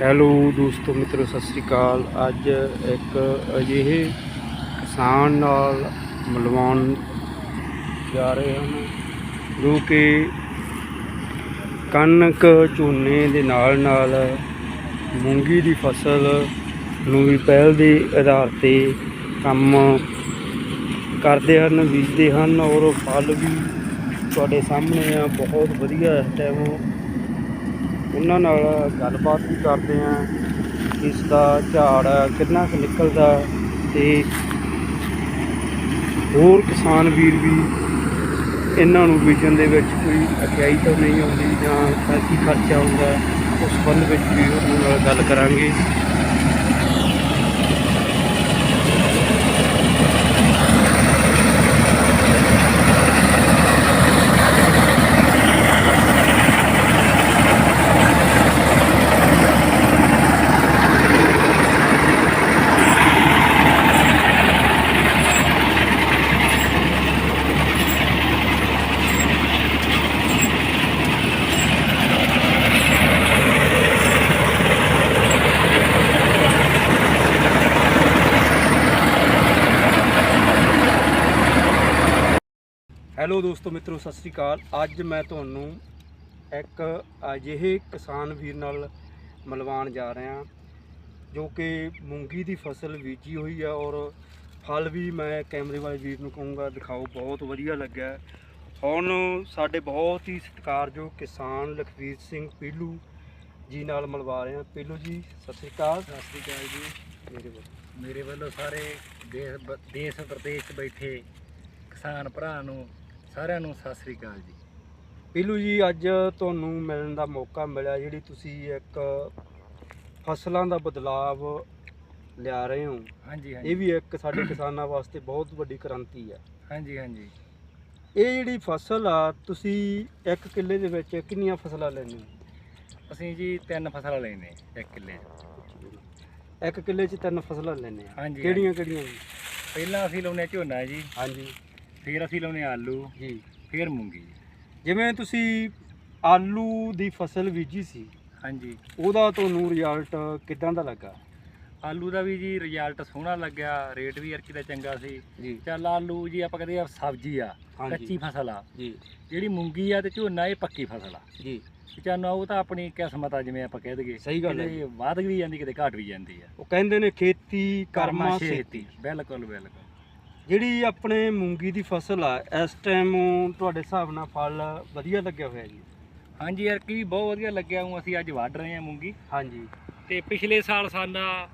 Hello ਦੋਸਤੋ, ਮਿੱਤਰੋ, ਸਤਿ ਸ੍ਰੀ ਅਕਾਲ। ਅੱਜ ਇੱਕ ਅਜਿਹੇ ਕਿਸਾਨ ਨਾਲ ਮਿਲਵਾਉਣ ਜਾ ਰਹੇ ਹਨ ਜੋ ਕਿ ਕਣਕ ਝੋਨੇ ਦੇ ਨਾਲ ਨਾਲ ਮੂੰਗੀ ਦੀ ਫਸਲ ਨੂੰ ਵੀ ਪਹਿਲ ਦੇ ਆਧਾਰ ਤੇ ਕੰਮ ਕਰਦੇ ਹਨ, ਬੀਜਦੇ ਹਨ ਔਰ ਫਲ ਵੀ ਤੁਹਾਡੇ ਸਾਹਮਣੇ ਆ। ਬਹੁਤ ਵਧੀਆ ਇਸ ਟਾਈਮ ਉਹਨਾਂ ਨਾਲ ਗੱਲਬਾਤ ਵੀ ਕਰਦੇ ਆ ਇਸ ਦਾ ਝਾੜ ਕਿੰਨਾ ਕੁ ਨਿਕਲਦਾ ਤੇ ਹੋਰ ਕਿਸਾਨ ਵੀਰ ਵੀ ਇਹਨਾਂ ਨੂੰ ਬੀਜਣ ਦੇ ਵਿੱਚ ਕੋਈ ਅਖਿਆਈ ਤਾਂ ਨਹੀਂ ਆਉਂਦੀ ਜਾਂ ਤਾਂ ਕੀ ਖਰਚਾ ਆਉਂਦਾ ਉਸ ਸੰਬੰਧ ਵਿੱਚ ਵੀ ਉਹਨਾਂ ਨਾਲ ਗੱਲ ਕਰਾਂਗੇ। ਹੈਲੋ ਦੋਸਤੋ ਮਿੱਤਰੋ ਸਤਿ ਸ੍ਰੀ ਅਕਾਲ। ਅੱਜ ਮੈਂ ਤੁਹਾਨੂੰ ਇੱਕ ਅਜਿਹੇ ਕਿਸਾਨ ਵੀਰ ਨਾਲ ਮਿਲਵਾਉਣ ਜਾ ਰਿਹਾ ਜੋ ਕਿ ਮੂੰਗੀ ਦੀ ਫਸਲ ਬੀਜੀ ਹੋਈ ਆ ਔਰ ਫਲ ਵੀ ਮੈਂ ਕੈਮਰੇ ਵਾਲੇ ਵੀਰ ਨੂੰ ਕਹੂੰਗਾ ਦਿਖਾਓ ਬਹੁਤ ਵਧੀਆ ਲੱਗਾ ਹੁਣ ਸਾਡੇ ਬਹੁਤ ਹੀ ਸਤਿਕਾਰਯੋਗ ਕਿਸਾਨ ਲਖਵੀਰ ਸਿੰਘ ਪੀਲੂ ਜੀ ਨਾਲ ਮਿਲਵਾ ਰਹੇ ਹਾਂ। ਪੀਲੂ ਜੀ ਸਤਿ ਸ੍ਰੀ ਅਕਾਲ। ਸਤਿ ਸ੍ਰੀ ਅਕਾਲ ਜੀ। ਮੇਰੇ ਵੱਲ। ਮੇਰੇ ਵੱਲੋਂ ਸਾਰੇ ਦੇਸ਼ ਦੇਸ਼ ਪ੍ਰਦੇਸ਼ 'ਚ ਬੈਠੇ ਕਿਸਾਨ ਭਰਾ ਨੂੰ ਸਾਰਿਆਂ ਨੂੰ ਸਤਿ ਸ੍ਰੀ ਅਕਾਲ ਜੀ। ਪੀਲੂ ਜੀ ਅੱਜ ਤੁਹਾਨੂੰ ਮਿਲਣ ਦਾ ਮੌਕਾ ਮਿਲਿਆ ਜਿਹੜੀ ਤੁਸੀਂ ਇੱਕ ਫਸਲਾਂ ਦਾ ਬਦਲਾਵ ਲਿਆ ਰਹੇ ਹੋ। ਹਾਂਜੀ ਇਹ ਹਾਂਜੀ ਵੀ ਇੱਕ ਸਾਡੇ ਕਿਸਾਨਾਂ ਵਾਸਤੇ ਬਹੁਤ ਵੱਡੀ ਕ੍ਰਾਂਤੀ ਹੈ ਹਾਂਜੀ ਹਾਂਜੀ। ਇਹ ਜਿਹੜੀ ਫਸਲ ਆ ਤੁਸੀਂ ਇੱਕ ਕਿੱਲੇ ਦੇ ਵਿੱਚ ਕਿੰਨੀਆਂ ਫਸਲਾਂ ਲੈਂਦੇ ਹੋ? ਅਸੀਂ ਜੀ ਤਿੰਨ ਫਸਲਾਂ ਲੈਨੇ ਇੱਕ ਕਿੱਲੇ 'ਚ। ਇੱਕ ਕਿੱਲੇ 'ਚ ਤਿੰਨ ਫਸਲਾਂ ਲੈਂਦੇ ਆ ਹਾਂਜੀ, ਕਿਹੜੀਆਂ ਕਿਹੜੀਆਂ ਜੀ ਪਹਿਲਾਂ ਅਸੀਂ ਲਾਉਨੇ ਝੋਨਾ ਜੀ। ਹਾਂਜੀ। ਫਿਰ ਅਸੀਂ ਲਾਉਨੇ ਆਲੂ ਜੀ। ਫਿਰ ਮੂੰਗੀ। ਜਿਵੇਂ ਤੁਸੀਂ ਆਲੂ ਦੀ ਫਸਲ ਬੀਜੀ ਸੀ ਹਾਂਜੀ। ਉਹਦਾ ਤੁਹਾਨੂੰ ਰਿਜ਼ਲਟ ਕਿਦਾਂ ਦਾ ਲੱਗਾ? ਆਲੂ ਦਾ ਵੀ ਜੀ ਰਿਜ਼ਲਟ ਸੋਹਣਾ ਲੱਗਿਆ ਰੇਟ ਵੀ ਅਰਕੀ ਦਾ ਚੰਗਾ ਸੀ। ਚੱਲ ਆਲੂ ਜੀ ਆਪਾਂ ਕਹਿੰਦੇ ਆ ਸਬਜ਼ੀ ਆ ਕੱਚੀ ਫਸਲ ਆ। ਜੀ। ਜਿਹੜੀ ਮੂੰਗੀ ਆ ਤੇ ਝੋਨਾ ਇਹ ਪੱਕੀ ਫਸਲ ਆ। ਜੀ। ਚੱਲ ਉਹ ਤਾਂ ਆਪਣੀ ਕਿਸਮਤ ਆ ਜਿਵੇਂ ਆਪਾਂ ਕਹਿ ਦਈਏ ਸਹੀ ਗੱਲ ਹੈ ਵੱਧ ਵੀ ਜਾਂਦੀ ਕਿਤੇ ਘਟ ਵੀ ਜਾਂਦੀ ਆ। ਉਹ ਕਹਿੰਦੇ ਨੇ ਖੇਤੀ ਕਰਮਾ ਛੇਤੀ ਬਿਲਕੁਲ ਬਿਲਕੁਲ। ਜਿਹੜੀ ਆਪਣੇ ਮੂੰਗੀ ਦੀ ਫਸਲ ਆ ਇਸ ਟਾਈਮ ਤੁਹਾਡੇ ਹਿਸਾਬ ਨਾਲ ਫਲ ਵਧੀਆ ਲੱਗਿਆ ਹੋਇਆ ਜੀ? ਹਾਂਜੀ ਯਾਰ ਕੀ ਬਹੁਤ ਵਧੀਆ ਲੱਗਿਆ ਹੂੰ ਅਸੀਂ ਅੱਜ ਵੱਢ ਰਹੇ ਹਾਂ ਮੂੰਗੀ। ਹਾਂਜੀ। ਤੇ ਪਿਛਲੇ ਸਾਲ ਸਾਡਾ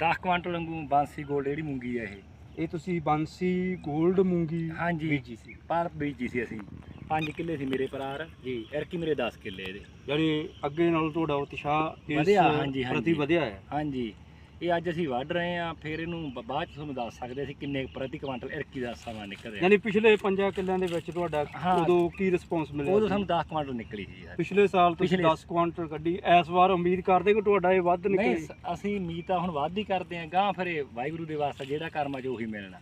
10 ਕੁਆਂਟਲ ਵਾਂਗੂ ਬਾਂਸੀ ਗੋਲਡ ਜਿਹੜੀ ਮੂੰਗੀ ਆ ਇਹ। ਇਹ ਤੁਸੀਂ ਬੰਸੀ 골ਡ ਮੂੰਗੀ ਹਾਂਜੀ। ਬੀਜੀ ਸੀ। ਪਰ ਬੀਜੀ ਸੀ ਅਸੀਂ। 5 ਕਿੱਲੇ ਸੀ ਮੇਰੇ ਪਰਾਰ ਜੀ। ਐਰਕੀ ਮੇਰੇ 10 ਕਿੱਲੇ ਇਹਦੇ। ਯਾਨੀ ਅੱਗੇ ਨਾਲ ਤੁਹਾਡਾ ਉਤਸ਼ਾਹ ਇਸ ਵਧਿਆ, ਹਾਂਜੀ, ਪ੍ਰਤੀ ਹਾਂਜੀ। ਵਧਿਆ ਹੈ। ਹਾਂਜੀ। ਇਹ ਅੱਜ ਅਸੀਂ ਵੱਢ ਰਹੇ ਹਾਂ ਫਿਰ ਇਹਨੂੰ ਬ- ਬਾਅਦ ਚ ਤੁਹਾਨੂੰ ਦੱਸ ਸਕਦੇ ਅਸੀਂ ਕਿੰਨੇ ਪ੍ਰਤੀ ਕੁਆਂਟਲ ਐਰਕੀ ਦਾ ਸਮਾਂ ਨਿਕਲ ਰਿਹਾ ਯਾਨੀ ਪਿਛਲੇ 5 ਕਿੱਲਿਆਂ ਦੇ ਵਿੱਚ ਤੁਹਾਡਾ ਹਾਂ। ਉਦੋਂ ਕੀ ਰਿਸਪੌਂਸ ਮਿਲਿਆ ਉਦੋਂ ਸੀ? ਸਾਨੂੰ 10 ਕੁਆਂਟਲ ਨਿਕਲੀ ਸੀ ਯਾਰ। ਪਿਛਲੇ ਸਾਲ ਤੁਸੀਂ ਪਿਛਲੇ- 10 ਕੁਆਂਟਲ ਕੱਢੀ। ਇਸ ਵਾਰ ਉਮੀਦ ਕਰਦੇ ਕਿ ਤੁਹਾਡਾ ਇਹ ਵੱਧ ਨਹੀਂ ਨਿਕਲੇ ਸ- ਅਸੀਂ ਉਮੀਦ ਤਾਂ ਹੁਣ ਵੱਧ ਹੀ ਕਰਦੇ ਹਾਂ ਗਾਂ ਫਿਰ ਇਹ ਵਾਹਿਗੁਰੂ ਦੇ ਵਾਸਤੇ ਜਿਹੜਾ ਕਰਮ ਆ ਜੋ ਉਹੀ ਮਿਲਣਾ।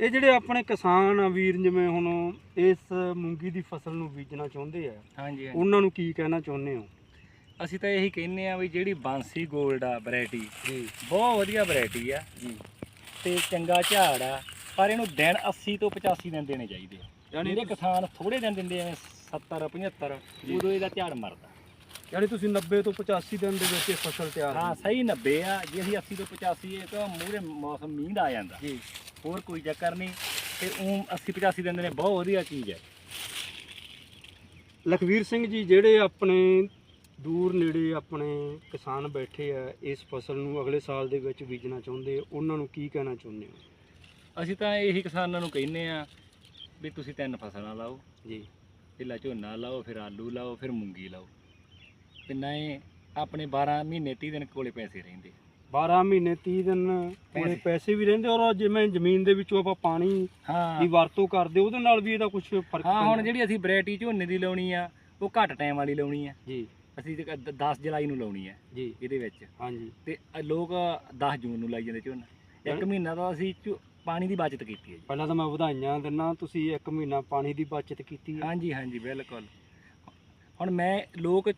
ਇਹ ਜਿਹੜੇ ਆਪਣੇ ਕਿਸਾਨ ਆ ਵੀਰ ਜਿਵੇਂ ਹੁਣ ਇਸ ਮੂੰਗੀ ਦੀ ਫਸਲ ਨੂੰ ਬੀਜਣਾ ਚਾਹੁੰਦੇ ਆ ਹਾਂਜੀ। ਉਹਨਾਂ ਨੂੰ ਕੀ ਕਹਿਣਾ ਚਾਹੁੰਦੇ ਹੋ? ਅਸੀਂ ਤਾਂ ਇਹੀ ਕਹਿੰਨੇ ਆ ਵੀ ਜਿਹੜੀ ਬਾਂਸੀ 골ਡ ਆ ਵੈਰਾਈਟੀ ਜੀ। ਬਹੁਤ ਵਧੀਆ ਵੈਰਾਈਟੀ ਆ। ਜੀ। ਤੇ ਚੰਗਾ ਝਾੜ ਆ ਪਰ ਇਹਨੂੰ ਦਿਨ 80 ਤੋਂ 85 ਦਿਨ ਦੇਣੇ ਚਾਹੀਦੇ ਆ। ਯਾਨੀ ਜਿਹੜੇ ਕਿਸਾਨ ਥੋੜੇ ਦਿਨ ਦਿੰਦੇ ਆ 70 75 ਜੀ। ਉਦੋਂ ਇਹਦਾ ਝਾੜ ਮਰਦਾ। ਯਾਨੀ ਤੁਸੀਂ 90 ਤੋਂ 85 ਦਿਨ ਦੇ ਵਿੱਚ ਇਹ ਫਸਲ ਤਿਆਰ ਹਾਂ ਸਹੀ 90 ਆ ਜੇ ਅਸੀਂ 80 ਤੋਂ 85 ਇਹ ਤਾਂ ਮੂਹਰੇ ਮੌਸਮ ਮੀਂਹ ਦਾ ਆ ਜਾਂਦਾ। ਜੀ। ਹੋਰ ਕੋਈ ਚੱਕਰ ਨਹੀਂ ਤੇ ਉਹ 80 85 ਦਿਨ ਦੇ ਨੇ ਬਹੁਤ ਵਧੀਆ ਚੀਜ਼ ਹੈ। ਲਖਵੀਰ ਸਿੰਘ ਜੀ ਜਿਹੜੇ ਆਪਣੇ ਦੂਰ ਨੇੜੇ ਆਪਣੇ ਕਿਸਾਨ ਬੈਠੇ ਆ ਇਸ ਫਸਲ ਨੂੰ ਅਗਲੇ ਸਾਲ ਦੇ ਵਿੱਚ ਬੀਜਣਾ ਚਾਹੁੰਦੇ ਉਹਨਾਂ ਨੂੰ ਕੀ ਕਹਿਣਾ ਚਾਹੁੰਦੇ ਹੋ? ਅਸੀਂ ਤਾਂ ਇਹੀ ਕਿਸਾਨਾਂ ਨੂੰ ਕਹਿੰਨੇ ਆ ਵੀ ਤੁਸੀਂ ਤਿੰਨ ਫਸਲਾਂ ਲਾਓ। ਜੀ। ਪਹਿਲਾਂ ਝੋਨਾ ਲਾਓ ਫਿਰ ਆਲੂ ਲਾਓ ਫਿਰ ਮੂੰਗੀ ਲਾਓ। ਤੇ ਨਹੀਂ ਆਪਣੇ 12 ਮਹੀਨੇ 30 ਦਿਨ ਕੋਲੇ ਪੈਸੇ ਰਹਿੰਦੇ। 12 ਮਹੀਨੇ 30 ਦਿਨ ਕੋਲੇ ਪੈਸੇ। ਵੀ ਰਹਿੰਦੇ ਔਰ ਜਿਵੇਂ ਜ਼ਮੀਨ ਦੇ ਵਿੱਚੋਂ ਆਪਾਂ ਪਾਣੀ ਦੀ ਵਰਤੋਂ ਕਰਦੇ ਉਹਦੇ ਨਾਲ ਵੀ ਇਹਦਾ ਕੁਝ ਫ਼ਰਕ ਹਾਂ ਹੁਣ। ਜਿਹੜੀ ਅਸੀਂ ਵੈਰਾਈਟੀ ਝੋਨੇ ਦੀ ਲਾਉਣੀ ਆ ਉਹ ਘੱਟ ਟਾਈਮ ਵਾਲੀ ਲਾਉਣੀ ਆ। ਜੀ। ਅਸੀਂ 10 ਜੁਲਾਈ ਨੂੰ ਲਾਉਣੀ ਆ ਜੀ। ਇਹਦੇ ਵਿੱਚ। ਹਾਂਜੀ। ਤੇ ਲੋਕ 10 ਜੂਨ ਨੂੰ ਲਾਈ ਜਾਂਦੇ ਝੋਨਾ। ਇੱਕ ਮਹੀਨਾ ਤਾਂ ਅਸੀਂ ਪਾਣੀ ਦੀ ਬਚਤ ਕੀਤੀ ਹੈ ਜੀ। ਪਹਿਲਾਂ ਤਾਂ ਮੈਂ ਵਧਾਈਆਂ ਦਿੰਨਾ ਤੁਸੀਂ ਇੱਕ ਮਹੀਨਾ ਪਾਣੀ ਦੀ ਬਚਤ ਕੀਤੀ ਹੈ। ਹਾਂਜੀ ਹਾਂਜੀ ਬਿਲਕੁਲ। ਹੁਣ ਮੈਂ ਲੋਕ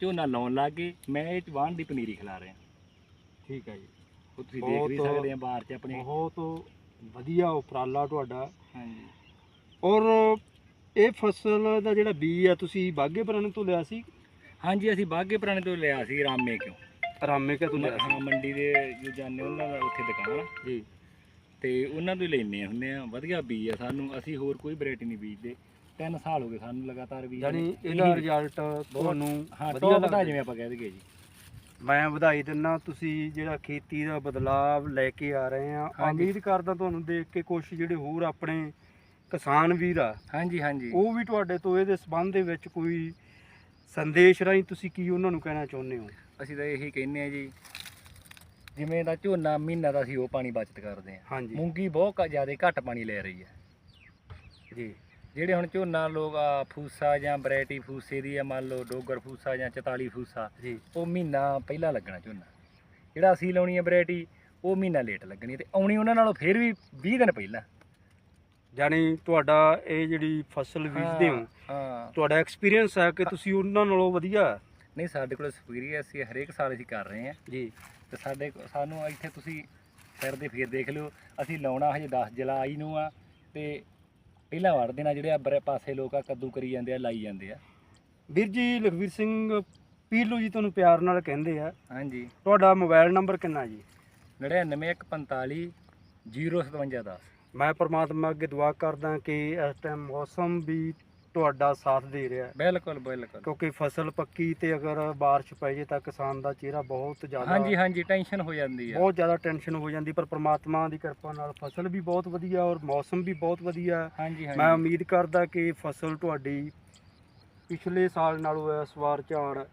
ਝੋਨਾ ਲਾਉਣ ਲੱਗ ਗਏ ਮੈਂ ਇਹ ਵਾਹਣ ਦੀ ਪਨੀਰੀ ਖਿਲਾ ਰਿਹਾ। ਠੀਕ ਹੈ ਜੀ। ਉਹ ਤੁਸੀਂ ਦੇਖ ਵੀ ਸਕਦੇ ਆ ਬਾਹਰ ਚ ਆਪਣੇ। ਬਹੁਤ ਵਧੀਆ ਉਪਰਾਲਾ ਤੁਹਾਡਾ। ਹਾਂਜੀ। ਔਰ ਇਹ ਫਸਲ ਦਾ ਜਿਹੜਾ ਬੀਜ ਆ ਤੁਸੀਂ ਬਾਗੇ ਪੁਰਾਣੇ ਤੋਂ ਲਿਆ ਸੀ? ਹਾਂਜੀ ਅਸੀਂ ਬਾਗੇ ਪੁਰਾਣੇ ਤੋਂ ਲਿਆ ਸੀ ਰਾਮੇ ਕਿਉਂ? ਰਾਮੇ ਕੇ ਤੋਂ ਲਿਆ ਸੀ? ਹਾਂ ਮੰਡੀ ਦੇ ਜੋ ਜਾਂਦੇ ਉਹਨਾਂ ਦਾ ਉੱਥੇ ਦੁਕਾਨ ਆ। ਜੀ। ਤੇ ਉਹਨਾਂ ਤੋਂ ਹੀ ਲੈਨੇ ਹੁੰਦੇ ਆ ਵਧੀਆ ਬੀਜ ਆ ਸਾਨੂੰ ਅਸੀਂ ਹੋਰ ਕੋਈ ਵੈਰਾਈਟੀ ਨਹੀਂ ਬੀਜਦੇ। 3 ਸਾਲ ਹੋ ਗਏ ਸਾਨੂੰ ਲਗਾਤਾਰ ਬੀਜ ਯਾਨੀ ਇਹਦਾ ਰਿਜ਼ਲਟ ਤੁਹਾਨੂੰ ਹਾਂ ਵਧੀਆ ਲੱਗਦਾ। ਜਿਵੇਂ ਆਪਾਂ ਕਹਿ ਦਈਏ ਜੀ। ਮੈਂ ਵਧਾਈ ਦਿੰਦਾ ਤੁਸੀਂ ਜਿਹੜਾ ਖੇਤੀ ਦਾ ਬਦਲਾਵ ਲੈ ਕੇ ਆ ਰਹੇ ਆ। ਉਮੀਦ ਕਰਦਾ ਤੁਹਾਨੂੰ ਦੇਖ ਕੇ ਕੁਝ ਜਿਹੜੇ ਹੋਰ ਆਪਣੇ ਕਿਸਾਨ ਵੀਰ ਆ ਹਾਂਜੀ ਹਾਂਜੀ। ਉਹ ਵੀ ਤੁਹਾਡੇ ਤੋਂ ਇਹਦੇ ਸਬੰਧ ਦੇ ਵਿੱਚ ਕੋਈ ਸੰਦੇਸ਼ ਰਾਹੀਂ ਤੁਸੀਂ ਕੀ ਉਹਨਾਂ ਨੂੰ ਕਹਿਣਾ ਚਾਹੁੰਦੇ ਹੋ? ਅਸੀਂ ਤਾਂ ਇਹੀ ਕਹਿੰਨੇ ਆ ਜੀ ਜਿਵੇਂ ਦਾ ਝੋਨਾ ਮਹੀਨਾ ਦਾ ਅਸੀਂ ਉਹ ਪਾਣੀ ਬਚਤ ਕਰਦੇ ਆ ਹਾਂਜੀ। ਮੂੰਗੀ ਬਹੁਤ ਜ਼ਿਆਦਾ ਘੱਟ ਪਾਣੀ ਲੈ ਰਹੀ ਹੈ। ਜੀ। ਜਿਹੜੇ ਹੁਣ ਝੋਨਾ ਲੋਕ ਆ ਫੂਸਾ ਜਾਂ ਵੈਰਾਈਟੀ ਫੂਸੇ ਦੀ ਆ ਮੰਨ ਲਓ ਡੋਗਰ ਫੂਸਾ ਜਾਂ 44 ਫੂਸਾ ਜੀ। ਉਹ ਮਹੀਨਾ ਪਹਿਲਾਂ ਲੱਗਣਾ ਝੋਨਾ। ਜਿਹੜਾ ਅਸੀਂ ਲਾਉਣੀ ਹੈ ਵੈਰਾਈਟੀ ਉਹ ਮਹੀਨਾ ਲੇਟ ਲੱਗਣੀ ਤੇ ਆਉਣੀ ਉਹਨਾਂ ਨਾਲੋਂ ਫਿਰ ਵੀ 20 ਦਿਨ ਪਹਿਲਾਂ। ਯਾਨੀ ਤੁਹਾਡਾ ਇਹ ਜਿਹੜੀ ਫਸਲ ਬੀਜਦੇ ਹੋ ਹਾਂ। ਤੁਹਾਡਾ ਐਕਸਪੀਰੀਅੰਸ ਹੈ ਕਿ ਤੁਸੀਂ ਉਹਨਾਂ ਨਾਲੋਂ ਵਧੀਆ? ਨਹੀਂ ਸਾਡੇ ਕੋਲ ਐਕਸਪੀਰੀਅੰਸ ਅਸੀਂ ਹਰੇਕ ਸਾਲ ਅਸੀਂ ਕਰ ਰਹੇ ਹਾਂ। ਜੀ। ਤੇ ਸਾਡੇ ਸਾਨੂੰ ਇੱਥੇ ਤੁਸੀਂ ਸਿਰ ਦੇ ਫੇਰ ਦੇਖ ਲਿਓ ਅਸੀਂ ਲਾਉਣਾ ਹਜੇ 10 ਜੁਲਾਈ ਨੂੰ ਆ ਤੇ ਪਹਿਲਾਂ ਵੜ ਦੇਣਾ ਜਿਹੜੇ ਆ ਬਰੇ ਪਾਸੇ ਲੋਕ ਆ ਕੱਦੂ ਕਰੀ ਜਾਂਦੇ ਆ ਲਾਈ ਜਾਂਦੇ ਆ। ਵੀਰ ਜੀ ਲਖਵੀਰ ਸਿੰਘ ਪੀਲੂ ਜੀ ਤੁਹਾਨੂੰ ਪਿਆਰ ਨਾਲ ਕਹਿੰਦੇ ਆ। ਹਾਂਜੀ। ਤੁਹਾਡਾ ਮੋਬਾਈਲ ਨੰਬਰ ਕਿੰਨਾ ਜੀ? 99145 05710 ਮੈਂ ਪ੍ਰਮਾਤਮਾ ਅੱਗੇ ਦੁਆ ਕਰਦਾ ਕਿ ਇਸ ਟਾਈਮ ਮੌਸਮ ਵੀ ਤੁਹਾਡਾ ਸਾਥ ਦੇ ਰਿਹਾ ਹੈ। ਬਿਲਕੁਲ ਬਿਲਕੁਲ। ਕਿਉਂਕਿ ਫਸਲ ਪੱਕੀ ਤੇ ਅਗਰ ਬਾਰਿਸ਼ ਪੈ ਜੇ ਤਾਂ ਕਿਸਾਨ ਦਾ ਚਿਹਰਾ ਬਹੁਤ ਜ਼ਿਆਦਾ ਹਾਂਜੀ ਹਾਂਜੀ ਟੈਨਸ਼ਨ ਹੋ ਜਾਂਦੀ ਆ ਬਹੁਤ ਜ਼ਿਆਦਾ ਟੈਨਸ਼ਨ ਹੋ ਜਾਂਦੀ ਪਰ ਪ੍ਰਮਾਤਮਾ ਦੀ ਕਿਰਪਾ ਨਾਲ ਫਸਲ ਵੀ ਬਹੁਤ ਵਧੀਆ ਔਰ ਮੌਸਮ ਵੀ ਬਹੁਤ ਵਧੀਆ ਹਾਂਜੀ ਮੈਂ ਹਾਂਜੀ ਉਮੀਦ ਕਰਦਾ ਕਿ ਫਸਲ ਤੁਹਾਡੀ ਪਿਛਲੇ ਸਾਲ ਨਾਲੋਂ ਇਸ ਵਾਰ ਝਾੜ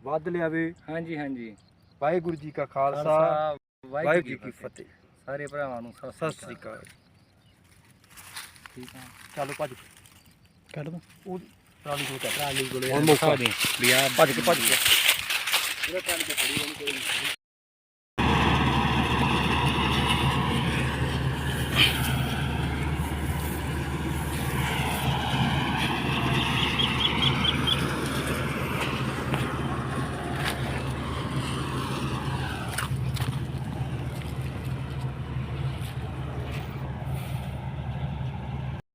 ਵੱਧ ਲਿਆਵੇ। ਹਾਂਜੀ ਹਾਂਜੀ। ਵਾਹਿਗੁਰੂ ਜੀ ਕਾ ਖਾਲਸਾ ਵਾਹਿਗੁਰੂ ਜੀ ਕੀ ਫਤਿਹ। ਸਾਰੇ ਭਰਾਵਾਂ ਨੂੰ ਸਤਿ ਸ੍ਰੀ ਅਕਾਲ। ਠੀਕ ਆ। ਚਲੋ ਭੱਜ ਕੱਢ ਦੋ। ਉਹ ਟਰਾਲੀ ਚੱਲ। ਟਰਾਲੀ ਕੋਲੇ ਹੁਣ ਮੌਕਾ। ਦੇ। ਵੀ ਆਹ ਭੱਜ ਕੇ ਭੱਜ ਕੇ। ਜਿਹੜਾ ਟਰਾਲੀ ਤੇ ਖੜੀ ਰਹਿਣੀ ਕੋਈ ਨਹੀਂ।